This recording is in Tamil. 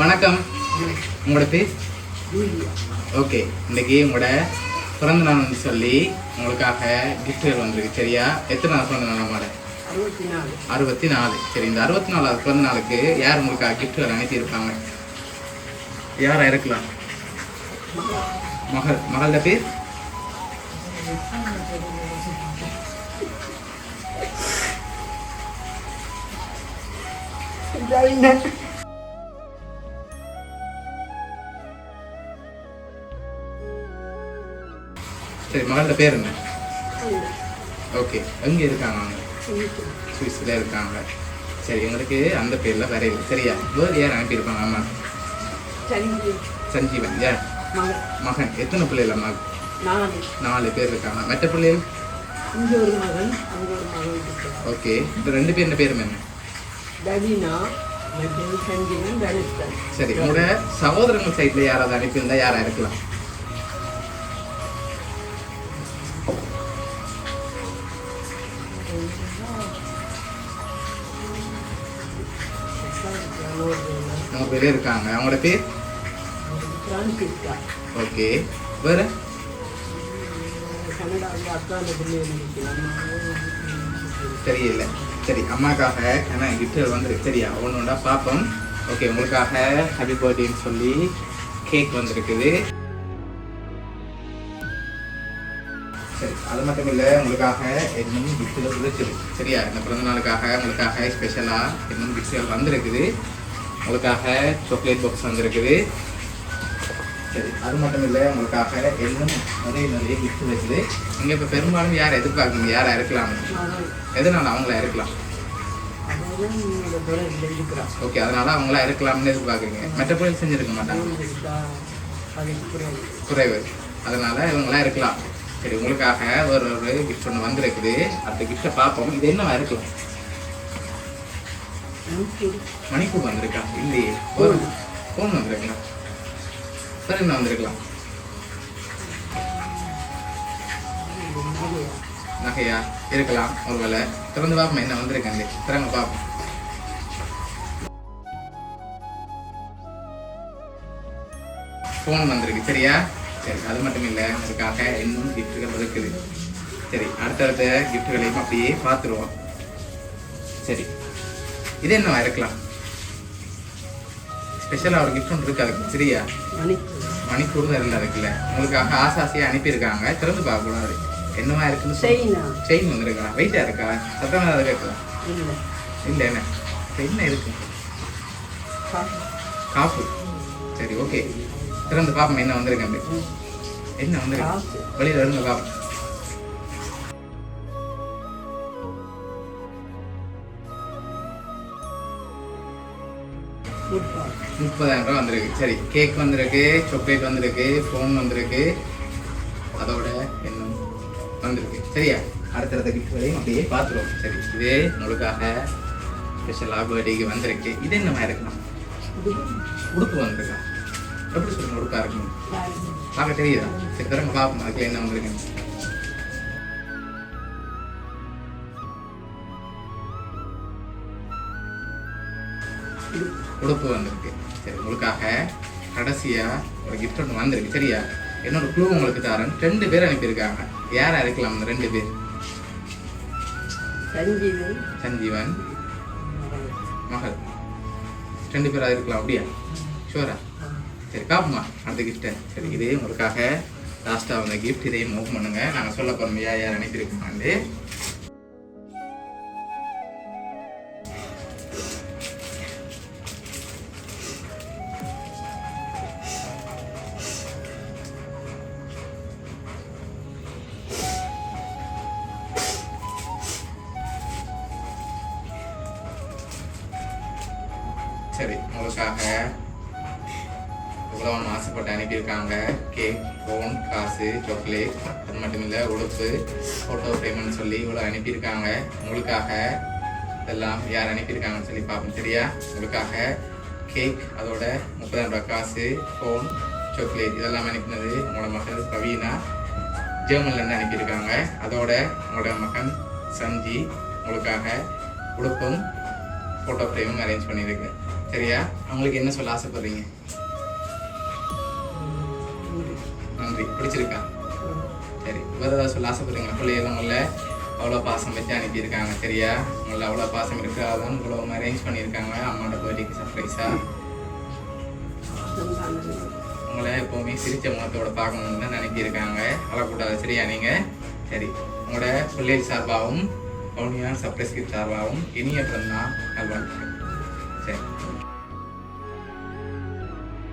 வணக்கம். உங்களோட பேர்? ஓகே இன்னைக்கு உங்களோட பிறந்த நாள்னு சொல்லி உங்களுக்காக கிஃப்ட்கள் வந்திருக்கு சரியா? எத்தனை நாள் பிறந்த நாள் அம்மாட அறுபத்தி நாலு. சரி இந்த அறுபத்தி நாலாவது பிறந்த நாளுக்கு யார் உங்களுக்காக கிஃப்ட்கள் அனுப்பியிருப்பாங்க யாரா இருக்கலாம்? மகள் மகளோட பேர்? ஜெயினன் சரி மகளோட பேர் என்ன? ஓகே எங்கே இருக்காங்க சுவிஸில் இருக்காங்க. சரி எங்களுக்கு அந்த பேரில் வேற இல்லை. சரியா வேறு யார் அனுப்பியிருப்பாங்க அம்மா? சஞ்சீவ். சஞ்சீவன் யார்? மகன். எத்தனை பிள்ளைகள் மகன்? நாலு. பேர் இருக்காங்க. மற்ற பிள்ளைகள்? இங்கே ஒரு மகன் அங்கே ஒரு மகன் இருக்கு ஓகே இந்த ரெண்டு பேர் பேரும் என்ன? தவினா சரி உங்களோட சகோதரங்கள் சைட்ல யாராவது அனுப்பியிருந்தா யாரா இருக்கலாம்? மூணு பேர் இருக்காங்க. அவங்களோட பேர்? ஓகே. வேற? தெரியல. சரி அம்மாக்காக ஏன்னா கிஃப்ட் வந்துருக்கு சரியா ஒன்று ஒன்றா பார்ப்போம். ஓகே உங்களுக்காக ஹாப்பி பர்த்டேன்னு சொல்லி கேக் வந்திருக்குது. அது மட்டும் இல்லை உங்களுக்காக இன்னும் கிஃப்ட்டுகள் இருக்குது சரியா? இந்த பிறந்த நாளுக்காக உங்களுக்காக ஸ்பெஷலாக இன்னும் கிஃப்ட்டுகள் வந்திருக்குது. உங்களுக்காக சாக்லேட் பாக்ஸ் வந்திருக்குது. சரி அது மட்டும் இல்லை உங்களுக்காக இன்னும் நிறைய நிறைய கிஃப்ட் இருக்குது நீங்கள் இப்போ பெரும்பாலும் யார் எதிர்பார்க்குறீங்க யாரா இருக்கலாம் எதனால அவங்களா இருக்கலாம் ஓகே அதனால அவங்களா இருக்கலாம்னு எதிர்பார்க்குறீங்க. மற்றபடி செஞ்சிருக்க மாட்டாங்க. குறைவு. குறைவு. அதனால இவங்களா இருக்கலாம் சரி உங்களுக்காக ஒரு ஒரு கிஃப்ட் ஒன்று வந்திருக்குது. அந்த கிஃப்ட்டை பார்ப்போம். இது என்னவா இருக்கலாம் மணிப்பூர் வந்திருக்கா? இல்லையே. ஒரு ஃபோன் வந்திருக்கலாம் சரி என்ன வந்திருக்கலாம்? நகையா? இருக்கலாம். ஒருவேளை. திறந்து பார்ப்போம் என்ன வந்திருக்கேன் திறங்க பார்ப்போம். ஃபோன் வந்திருக்கு. சரியா? சரி அது மட்டும் இல்லை உங்களுக்காக இன்னும் கிஃப்ட்டுகள் இருக்குது. சரி அடுத்தடுத்த கிஃப்ட்டுகளையும் அப்படியே பார்த்துருவோம். சரி இது என்னவா இருக்கலாம்? ஸ்பெஷலாக ஒரு கிஃப்ட் ஒன்று இருக்கு அதுக்கு சரியா? மணிப்பூர் மணிக்கூர் இருந்தா இருக்குல்ல. உங்களுக்காக ஆசாசியாக அனுப்பியிருக்காங்க. திறந்து பார்க்கக்கூடாது என்னவா இருக்குன்னு. செயினா வந்திருக்கா வெயிட்டா இருக்கா? சத்தமாக அதை கேட்கலாம் இல்லை. இல்லை என்ன? என்ன இருக்கு? காப்பு சரி ஓகே திறந்து பார்ப்போம் என்ன வந்திருக்கு என்ன வந்திருக்கு? வெளியில இருந்து பார்ப்போம் முப்பதாயிரம் ரூபாய் வந்திருக்கு. சரி கேக் வந்திருக்கு சாக்லேட் வந்திருக்கு ஃபோன் வந்திருக்கு. அதோட இன்னும் வந்திருக்கு. சரியா? அடுத்தடுத்த கிஃப்ட்களையும் அப்படியே பார்த்துருவோம். சரி இதே உங்களுக்காக ஸ்பெஷலாக பர்த்டேக்கு வந்திருக்கு. இது என்ன மாதிரி இருக்கலாம் உடுப்பு வந்திருக்கா? எப்படி சொல்லுங்க உடுப்பா இருக்கும் பார்க்க தெரியுதா? சரி தரங்க பார்ப்போம் அதுக்கு என்ன வந்திருக்கு உடுப்பு வந்திருக்கு. சரி உங்களுக்காக கடைசியா ஒரு கிஃப்ட் ஒன்று வந்திருக்கு. சரியா? என்னோட க்ளூ உங்களுக்கு தரேன். ரெண்டு பேர் அனுப்பியிருக்காங்க. யாரா இருக்கலாம் அந்த ரெண்டு பேர்? சஞ்சீவன். சஞ்சீவன். மகள். ரெண்டு பேரா இருக்கலாம் அப்படியா? ஷூரா சரி காப்புமா அடுத்த கிஃப்ட்டை சரி இதே உங்களுக்காக லாஸ்ட்டாக வந்த கிஃப்ட் இதையும் மூவ் பண்ணுங்க. நாங்கள் சொல்ல போகிறோம் யார் யார் அனுப்பியிருக்கோம் சரி உங்களுக்காக உழவன் ஆசைப்பட்டு அனுப்பியிருக்காங்க. கேக் ஃபோன் காசு சாக்லேட் அது மட்டும் இல்லை உடுப்பு ஃபோட்டோ ஃப்ரேம்னு சொல்லி இவ்வளோ அனுப்பியிருக்காங்க. உங்களுக்காக இதெல்லாம் யார் அனுப்பியிருக்காங்கன்னு சொல்லி பார்ப்போம். சரியா? உங்களுக்காக கேக் அதோட முப்பதாயிரம் ரூபாய் காசு ஃபோன் சாக்லேட் இதெல்லாம் அனுப்பினது உங்களோட மகள் கவீனா. ஜெர்மன்லேருந்து அனுப்பியிருக்காங்க. அதோட உங்களோட மகன் சஞ்சி உங்களுக்காக உடுப்பும் ஃபோட்டோ ஃப்ரேமும் அரேஞ்ச் பண்ணியிருக்கேன் சரியா? அவங்களுக்கு என்ன சொல்ல ஆசைப்படுறீங்க? நன்றி. பிடிச்சிருக்கா சரி வேறு ஏதாவது சொல்ல ஆசைப்படுறீங்களா? பிள்ளைகள் உங்களை அவ்வளோ பாசம் வச்சு அனுப்பியிருக்காங்க சரியா? உங்களை அவ்வளோ பாசம் இருக்கிறதான் உங்களை அரேஞ்ச் பண்ணியிருக்காங்க. அம்மாவோட பர்த்டேக்கு சர்ப்ரைஸாக உங்களை எப்போவுமே சிரித்த முகத்தோட பார்க்கணும்னு தான் நினைக்கியிருக்காங்க. அழக்கூடாது சரியா நீங்கள் சரி உங்களோட பிள்ளைகள் சார்பாகவும் கவுனியான சர்ப்ரைஸ் கிஃப்ட் சார்பாகவும் இனிய பிறந்தநாள் நல்வாழ்த்துக்கள். சரி.